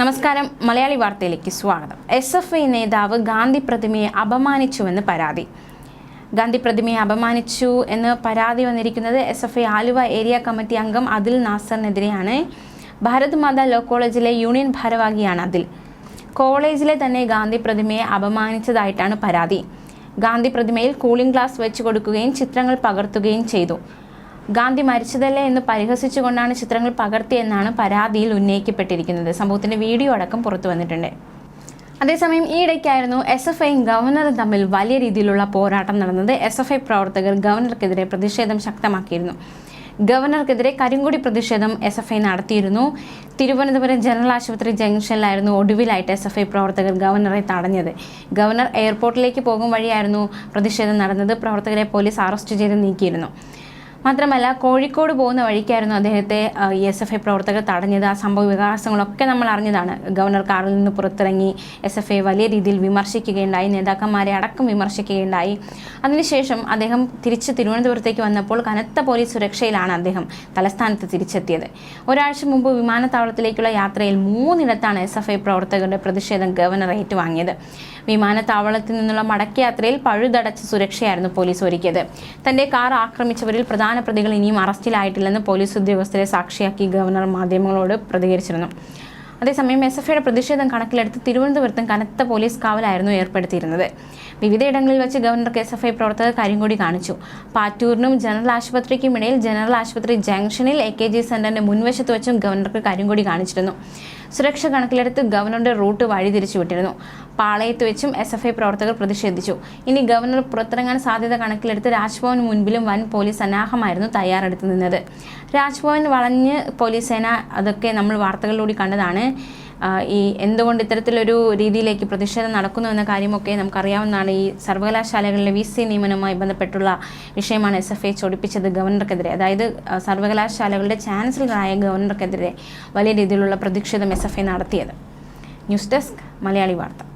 നമസ്കാരം. മലയാളി വാർത്തയിലേക്ക് സ്വാഗതം. എസ് എഫ് ഐ നേതാവ് ഗാന്ധി പ്രതിമയെ അപമാനിച്ചുവെന്ന് പരാതി. ഗാന്ധി പ്രതിമയെ അപമാനിച്ചു എന്ന് പരാതി വന്നിരിക്കുന്നത് S F I Aluva area committee അംഗം അതിൽ നാസറിനെതിരെയാണ്. ഭാരത് മാതാ ലോ കോളേജിലെ യൂണിയൻ ഭാരവാഹിയാണ് അതിൽ. കോളേജിലെ തന്നെ ഗാന്ധി പ്രതിമയെ അപമാനിച്ചതായിട്ടാണ് പരാതി. ഗാന്ധി പ്രതിമയിൽ കൂളിംഗ് ഗ്ലാസ് വെച്ച് കൊടുക്കുകയും ചിത്രങ്ങൾ പകർത്തുകയും ചെയ്തു. ഗാന്ധി മരിച്ചതല്ലേ എന്ന് പരിഹസിച്ചുകൊണ്ടാണ് ചിത്രങ്ങൾ പകർത്തിയെന്നാണ് പരാതിയിൽ ഉന്നയിക്കപ്പെട്ടിരിക്കുന്നത്. സംഭവത്തിന്റെ വീഡിയോ അടക്കം പുറത്തു വന്നിട്ടുണ്ട്. അതേസമയം ഈയിടയ്ക്കായിരുന്നു എസ് എഫ് ഐയും ഗവർണറും തമ്മിൽ വലിയ രീതിയിലുള്ള പോരാട്ടം നടന്നത്. എസ് എഫ് ഐ പ്രവർത്തകർ ഗവർണർക്കെതിരെ പ്രതിഷേധം ശക്തമാക്കിയിരുന്നു. ഗവർണർക്കെതിരെ കരിങ്കൊടി പ്രതിഷേധം എസ് എഫ് ഐ നടത്തിയിരുന്നു. തിരുവനന്തപുരം ജനറൽ ആശുപത്രി ജംഗ്ഷനിലായിരുന്നു ഒടുവിലായിട്ട് എസ് എഫ് ഐ പ്രവർത്തകർ ഗവർണറെ തടഞ്ഞത്. ഗവർണർ എയർപോർട്ടിലേക്ക് പോകും വഴിയായിരുന്നു പ്രതിഷേധം നടന്നത്. പ്രവർത്തകരെ പോലീസ് അറസ്റ്റ് ചെയ്ത് നീക്കിയിരുന്നു. മാത്രമല്ല കോഴിക്കോട് പോകുന്ന വഴിക്കായിരുന്നു അദ്ദേഹത്തെ എസ് എഫ് ഐ പ്രവർത്തകർ തടഞ്ഞത്. ആ സംഭവ വികാസങ്ങളൊക്കെ നമ്മൾ അറിഞ്ഞതാണ്. ഗവർണർ കാറിൽ നിന്ന് പുറത്തിറങ്ങി എസ് എഫ് ഐ വലിയ രീതിയിൽ വിമർശിക്കുകയുണ്ടായി. നേതാക്കന്മാരെ അടക്കം വിമർശിക്കുകയുണ്ടായി. അതിനുശേഷം അദ്ദേഹം തിരിച്ച് തിരുവനന്തപുരത്തേക്ക് വന്നപ്പോൾ കനത്ത പോലീസ് സുരക്ഷയിലാണ് അദ്ദേഹം തലസ്ഥാനത്ത് തിരിച്ചെത്തിയത്. ഒരാഴ്ച മുമ്പ് വിമാനത്താവളത്തിലേക്കുള്ള യാത്രയിൽ മൂന്നിടത്താണ് എസ് എഫ് ഐ പ്രവർത്തകരുടെ പ്രതിഷേധം ഗവർണർ ഏറ്റുവാങ്ങിയത്. വിമാനത്താവളത്തിൽ നിന്നുള്ള മടക്കയാത്രയിൽ പഴുതടച്ച സുരക്ഷയായിരുന്നു പോലീസ് ഒരുക്കിയത്. തന്റെ കാർ ആക്രമിച്ചവരിൽ പ്രധാന പ്രതികൾ ഇനിയും അറസ്റ്റിലായിട്ടില്ലെന്ന് പോലീസ് ഉദ്യോഗസ്ഥരെ സാക്ഷിയാക്കി ഗവർണർ മാധ്യമങ്ങളോട് പ്രതികരിച്ചിരുന്നു. അതേസമയം എസ് എഫ് ഐയുടെ പ്രതിഷേധം കണക്കിലെടുത്ത് തിരുവനന്തപുരത്തും കനത്ത പോലീസ് കാവലായിരുന്നു ഏർപ്പെടുത്തിയിരുന്നത്. വിവിധയിടങ്ങളിൽ വെച്ച് ഗവർണർക്ക് എസ് എഫ് ഐ പ്രവർത്തകർ കരിങ്കൊടി കാണിച്ചു. പാറ്റൂരിനും ജനറൽ ആശുപത്രിക്കും ഇടയിൽ ജനറൽ ആശുപത്രി ജംഗ്ഷനിൽ എ കെ ജി സെന്ററിന്റെ മുൻവശത്ത് വെച്ചും ഗവർണർക്ക് കരിങ്കൊടി കാണിച്ചിരുന്നു. സുരക്ഷ കണക്കിലെടുത്ത് ഗവർണറുടെ റൂട്ട് വഴിതിരിച്ചു വിട്ടിരുന്നു. പാളയത്ത് വെച്ചും എസ് എഫ് ഐ പ്രവർത്തകർ പ്രതിഷേധിച്ചു. ഇനി ഗവർണർ പുറത്തിറങ്ങാൻ സാധ്യത കണക്കിലെടുത്ത് രാജ്ഭവന് മുൻപിലും വൻ പോലീസ് സന്നാഹമായിരുന്നു തയ്യാറെടുത്ത് നിന്നത്. രാജ്ഭവൻ വളഞ്ഞ് പോലീസ് സേന അതൊക്കെ നമ്മൾ വാർത്തകളിലൂടെ കണ്ടതാണ്. ഈ എന്തുകൊണ്ട് ഇത്തരത്തിലൊരു രീതിയിലേക്ക് പ്രതിഷേധം നടക്കുന്നു എന്ന കാര്യമൊക്കെ നമുക്കറിയാവുന്നതാണ്. ഈ സർവകലാശാലകളിലെ വി സി നിയമനവുമായി ബന്ധപ്പെട്ടുള്ള വിഷയമാണ് എസ് എഫ് ഐ ചൊടിപ്പിച്ചത് ഗവർണർക്കെതിരെ. അതായത് സർവകലാശാലകളുടെ ചാൻസലറായ ഗവർണർക്കെതിരെ വലിയ രീതിയിലുള്ള പ്രതിഷേധം എസ് എഫ് ഐ നടത്തിയത്. News desk Malayali Vartha.